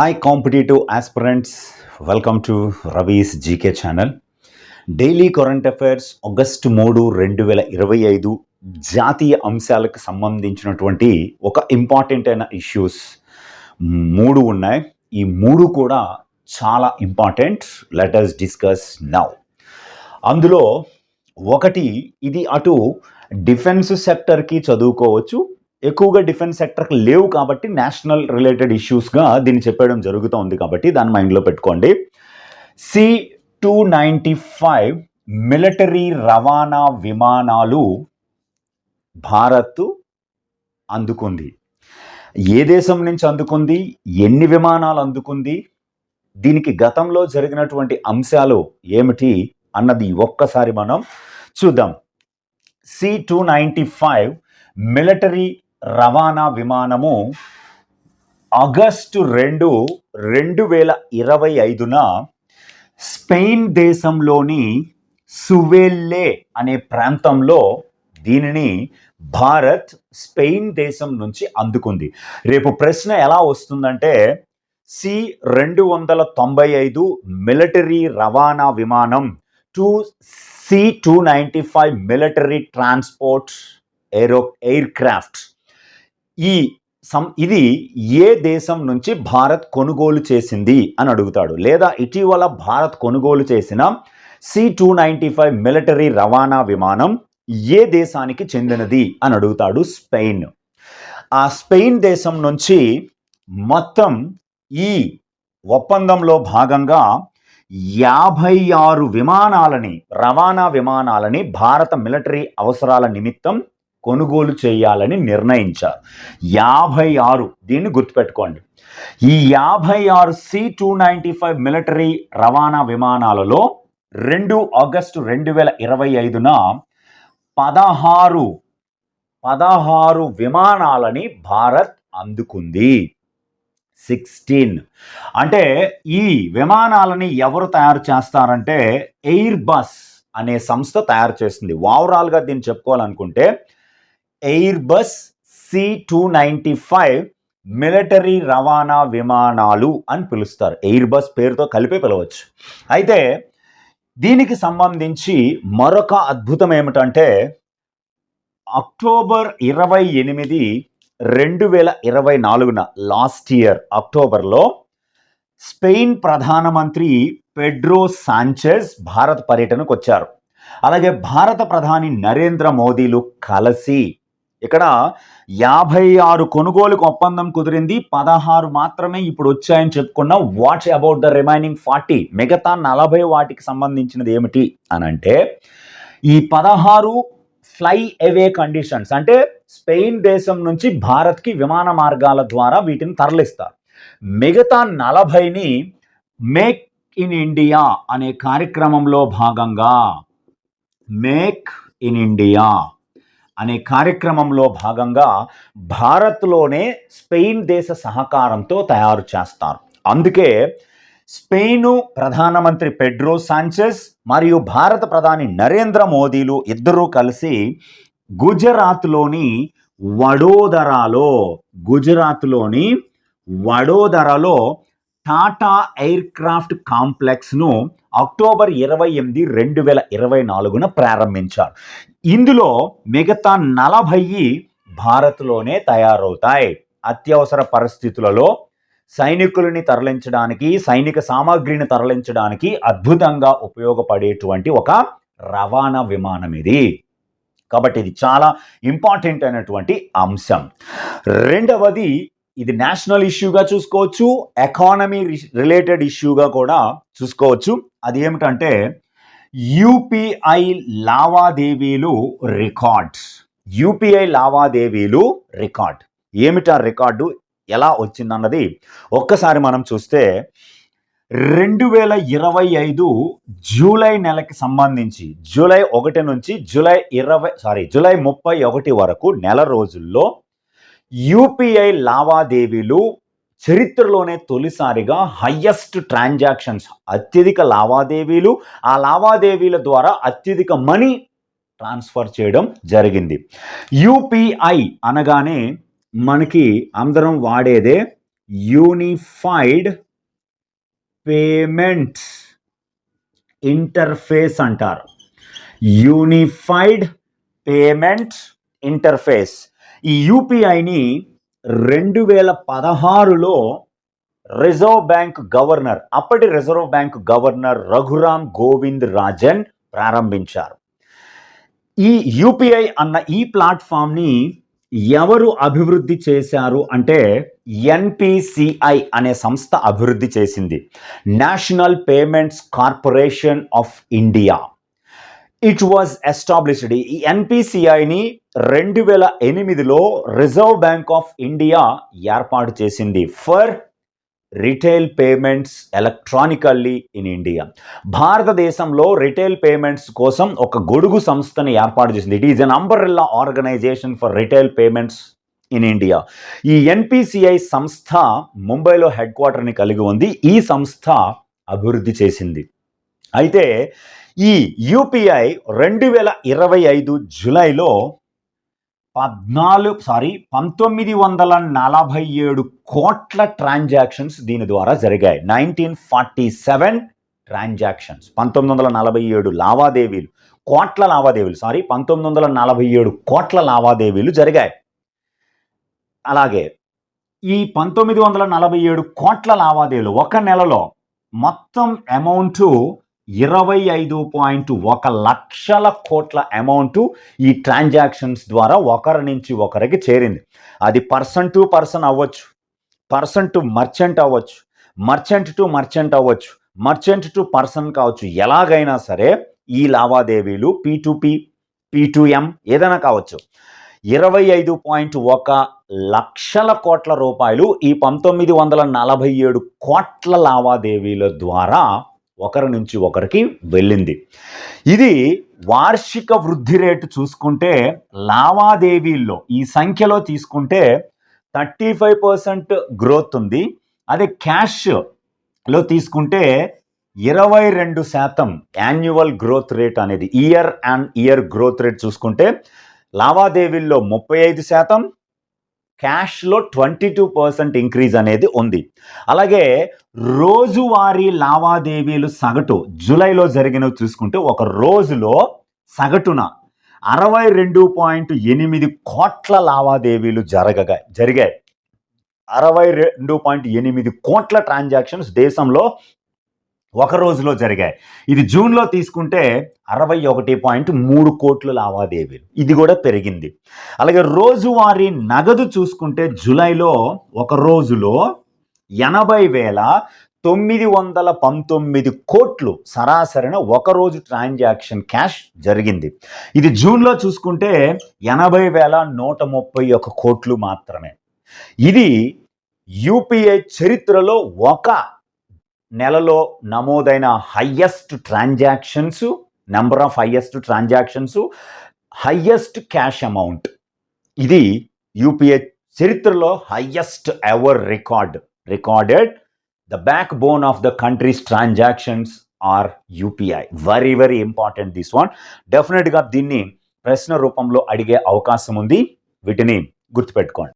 Hi competitive aspirants welcome to Ravi's GK channel daily current affairs August మూడు రెండు వేల ఇరవై ఐదు జాతీయ అంశాలకు సంబంధించినటువంటి ఒక ఇంపార్టెంట్ అయిన ఇష్యూస్ మూడు ఉన్నాయి. ఈ మూడు కూడా చాలా important let us discuss now అందులో ఒకటి ఇది అటు డిఫెన్స్ సెక్టర్కి చదువుకోవచ్చు ఎక్కువగా డిఫెన్స్ సెక్టర్కి లేవు కాబట్టి నేషనల్ రిలేటెడ్ ఇష్యూస్గా దీన్ని చెప్పడం జరుగుతోంది కాబట్టి దాన్ని మైండ్లో పెట్టుకోండి. C two ninety five military రవాణా విమానాలు భారత్ అందుకుంది. ఏ దేశం నుంచి అందుకుంది? ఎన్ని విమానాలు అందుకుంది? దీనికి గతంలో జరిగినటువంటి అంశాలు ఏమిటి అన్నది ఒక్కసారి మనం చూద్దాం. C two ninety five military రవాణా విమానము ఆగస్టు రెండు రెండు వేల ఇరవై ఐదున స్పెయిన్ దేశంలోని సువెల్లే అనే ప్రాంతంలో దీనిని భారత్ స్పెయిన్ దేశం నుంచి అందుకుంది. రేపు ప్రశ్న ఎలా వస్తుందంటే సి రెండు వందల తొంభై ఐదు మిలిటరీ రవాణా విమానం two C two ninety five military transport aero aircraft ఈ సం ఇది ఏ దేశం నుంచి భారత్ కొనుగోలు చేసింది అని అడుగుతాడు. లేదా ఇటీవల భారత్ కొనుగోలు చేసిన C two ninety five military రవాణా విమానం ఏ దేశానికి చెందినది అని అడుగుతాడు స్పెయిన్. ఆ స్పెయిన్ దేశం నుంచి మొత్తం ఈ ఒప్పందంలో భాగంగా యాభై ఆరు విమానాలని రవాణా విమానాలని భారత మిలిటరీ అవసరాల నిమిత్తం కొనుగోలు చేయాలని నిర్ణయించారు. యాభై ఆరు దీన్ని గుర్తుపెట్టుకోండి. ఈ యాభై ఆరు C two ninety five military రవాణా విమానాలలో రెండు ఆగస్టు రెండు వేల ఇరవై ఐదున పదహారు పదహారు విమానాలని భారత్ అందుకుంది. సిక్స్టీన్. అంటే ఈ విమానాలని ఎవరు తయారు చేస్తారంటే ఎయిర్ బస్ అనే సంస్థ తయారు చేస్తుంది ఓవరాల్గా దీన్ని చెప్పుకోవాలనుకుంటే Airbus C two ninety five military రవాణా విమానాలు అని పిలుస్తారు. ఎయిర్ బస్ పేరుతో కలిపి పిలవచ్చు. అయితే దీనికి సంబంధించి మరొక అద్భుతం ఏమిటంటే అక్టోబర్ ఇరవై ఎనిమిది రెండు వేల ఇరవై నాలుగున లాస్ట్ ఇయర్ అక్టోబర్లో స్పెయిన్ ప్రధానమంత్రి పెడ్రో సాంచెజ్ భారత్ పర్యటనకు వచ్చారు. అలాగే భారత ప్రధాని నరేంద్ర మోదీలు కలిసి ఇక్కడ యాభై ఆరు కొనుగోలుకు ఒప్పందం కుదిరింది. పదహారు మాత్రమే ఇప్పుడు వచ్చాయని చెప్పుకున్నాం what's about the remaining forty? మిగతా నలభై వాటికి సంబంధించినది ఏమిటి అని అంటే ఈ పదహారు ఫ్లై అవే కండిషన్స్. అంటే స్పెయిన్ దేశం నుంచి భారత్కి విమాన మార్గాల ద్వారా వీటిని తరలిస్తారు. మిగతా నలభైని మేక్ ఇన్ ఇండియా అనే కార్యక్రమంలో భాగంగా మేక్ ఇన్ ఇండియా అనే కార్యక్రమంలో భాగంగా భారత్లోనే స్పెయిన్ దేశ సహకారంతో తయారు చేస్తారు. అందుకే స్పెయిన్ ప్రధానమంత్రి పెడ్రో సాంచెస్ మరియు భారత ప్రధాని నరేంద్ర మోదీలు ఇద్దరూ కలిసి గుజరాత్లోని వడోదరాలో గుజరాత్లోని వడోదరాలో టాటా ఎయిర్ క్రాఫ్ట్ కాంప్లెక్స్ను అక్టోబర్ ఇరవై ఎనిమిది రెండు వేల ఇరవై నాలుగున ప్రారంభించారు. ఇందులో మిగతా నలభై భారత్లోనే తయారవుతాయి. అత్యవసర పరిస్థితులలో సైనికులని తరలించడానికి సైనిక సామాగ్రిని తరలించడానికి అద్భుతంగా ఉపయోగపడేటువంటి ఒక రవాణా విమానం ఇది. కాబట్టి ఇది చాలా ఇంపార్టెంట్ అయినటువంటి అంశం. రెండవది ఇది నేషనల్ ఇష్యూగా చూసుకోవచ్చు ఎకానమీ రిలేటెడ్ ఇష్యూగా కూడా చూసుకోవచ్చు. అది ఏమిటంటే యూపీఐ లావాదేవీలు రికార్డ్. యూపీఐ లావాదేవీలు రికార్డ్. ఏమిటా రికార్డు? ఎలా వచ్చిందన్నది ఒక్కసారి మనం చూస్తే రెండు వేల ఇరవై ఐదు జూలై నెలకి సంబంధించి జూలై ఒకటి నుంచి జూలై ఇరవై సారీ జూలై ముప్పై ఒకటి వరకు నెల రోజుల్లో యూపీఐ లావాదేవీలు చరిత్రలోనే తొలిసారిగా హయ్యెస్ట్ ట్రాన్సాక్షన్స్ అత్యధిక లావాదేవీలు. ఆ లావాదేవీల ద్వారా అత్యధిక మనీ ట్రాన్స్ఫర్ చేయడం జరిగింది. యూపీఐ అనగానే మనకి అందరం వాడేదే యూనిఫైడ్ పేమెంట్ ఇంటర్ఫేస్ అంటారు. Unified payment interface. ఈ యూపీఐని రెండు వేల పదహారులో రిజర్వ్ బ్యాంక్ గవర్నర్ అప్పటి reserve bank governor Raghuram Govind Rajan ప్రారంభించారు. ఈ యూపీఐ అన్న ఈ ప్లాట్ఫామ్ని ఎవరు అభివృద్ధి చేశారు అంటే ఎన్పిసిఐ అనే సంస్థ అభివృద్ధి చేసింది national payments corporation of India. It was established ఈ ఎన్పిసిఐని రెండు వేల ఎనిమిదిలో రిజర్వ్ బ్యాంక్ ఆఫ్ ఇండియా ఏర్పాటు చేసింది for retail payments electronically in India భారతదేశంలో రిటైల్ పేమెంట్స్ కోసం ఒక గొడుగు సంస్థని ఏర్పాటు చేసింది. It is an umbrella organization for retail payments in India ఈ ఎన్పిసిఐ సంస్థ ముంబైలో హెడ్ క్వార్టర్ని కలిగి ఉంది. ఈ సంస్థ అభివృద్ధి చేసింది. అయితే ఈ యూపీఐ రెండు వేల ఇరవై ఐదు జులైలో పద్నాలుగు సారీ పంతొమ్మిది వందల నలభై ఏడు కోట్ల ట్రాన్సాక్షన్స్ దీని ద్వారా జరిగాయి. నైన్టీన్ ఫార్టీ సెవెన్ ట్రాన్జాక్షన్స్ పంతొమ్మిది వందల నలభై ఏడు లావాదేవీలు కోట్ల లావాదేవీలు సారీ పంతొమ్మిది వందల నలభై ఏడు కోట్ల లావాదేవీలు జరిగాయి. అలాగే ఈ పంతొమ్మిది వందల నలభై ఏడు కోట్ల లావాదేవీలు ఒక నెలలో మొత్తం అమౌంటు ఇరవై ఐదు పాయింట్ ఒక లక్షల కోట్ల అమౌంట్ ఈ ట్రాన్సాక్షన్స్ ద్వారా ఒకరి నుంచి ఒకరికి చేరింది. అది పర్సన్ టు పర్సన్ అవ్వచ్చు పర్సన్ టు మర్చెంట్ అవ్వచ్చు మర్చెంట్ టు మర్చెంట్ అవ్వచ్చు మర్చెంట్ టు పర్సన్ కావచ్చు ఎలాగైనా సరే ఈ లావాదేవీలు P to P P to M ఏదైనా కావచ్చు. ఇరవై ఐదు పాయింట్ ఒక లక్షల కోట్ల రూపాయలు ఈ పంతొమ్మిది వందల నలభై ఏడు కోట్ల లావాదేవీల ద్వారా ఒకరి నుంచి ఒకరికి వెళ్ళింది. ఇది వార్షిక వృద్ధి రేటు చూసుకుంటే లావాదేవీల్లో ఈ సంఖ్యలో తీసుకుంటే థర్టీ ఫైవ్ పర్సెంట్ గ్రోత్ ఉంది. అదే క్యాష్లో తీసుకుంటే ఇరవై రెండు శాతం యాన్యువల్ గ్రోత్ రేట్ అనేది year and year growth rate చూసుకుంటే లావాదేవీల్లో ముప్పై ఐదు శాతం క్యాష్లో ట్వంటీ టూ పర్సెంట్ ఇంక్రీజ్ అనేది ఉంది. అలాగే రోజువారీ లావాదేవీలు సగటు జూలైలో జరిగినవి చూసుకుంటే ఒక రోజులో సగటున అరవై రెండు పాయింట్ ఎనిమిది కోట్ల లావాదేవీలు జరగగా జరిగాయి. అరవై రెండు పాయింట్ ఎనిమిది కోట్ల ట్రాన్సాక్షన్స్ దేశంలో ఒక రోజులో జరిగాయి. ఇది జూన్లో తీసుకుంటే అరవై ఒకటి పాయింట్ మూడు కోట్ల లావాదేవీలు. ఇది కూడా పెరిగింది. అలాగే రోజువారీ నగదు చూసుకుంటే జూలైలో ఒక రోజులో ఎనభై వేల తొమ్మిది వందల పంతొమ్మిది కోట్లు సరాసరిన ఒక రోజు ట్రాన్సాక్షన్ క్యాష్ జరిగింది. ఇది జూన్లో చూసుకుంటే ఎనభై వేల నూట ముప్పై ఒక కోట్లు మాత్రమే. ఇది యూపీఐ చరిత్రలో ఒక నెలలో నమోదైన highest transactions number of highest transactions highest cash amount. ఇది యూపీఐ చరిత్రలో highest ever record. Recorded the backbone of the country's transactions are UPI. Very very important this one. డెఫినెట్గా దీన్ని ప్రశ్న రూపంలో అడిగే అవకాశం ఉంది. వీటిని గుర్తుపెట్టుకోండి.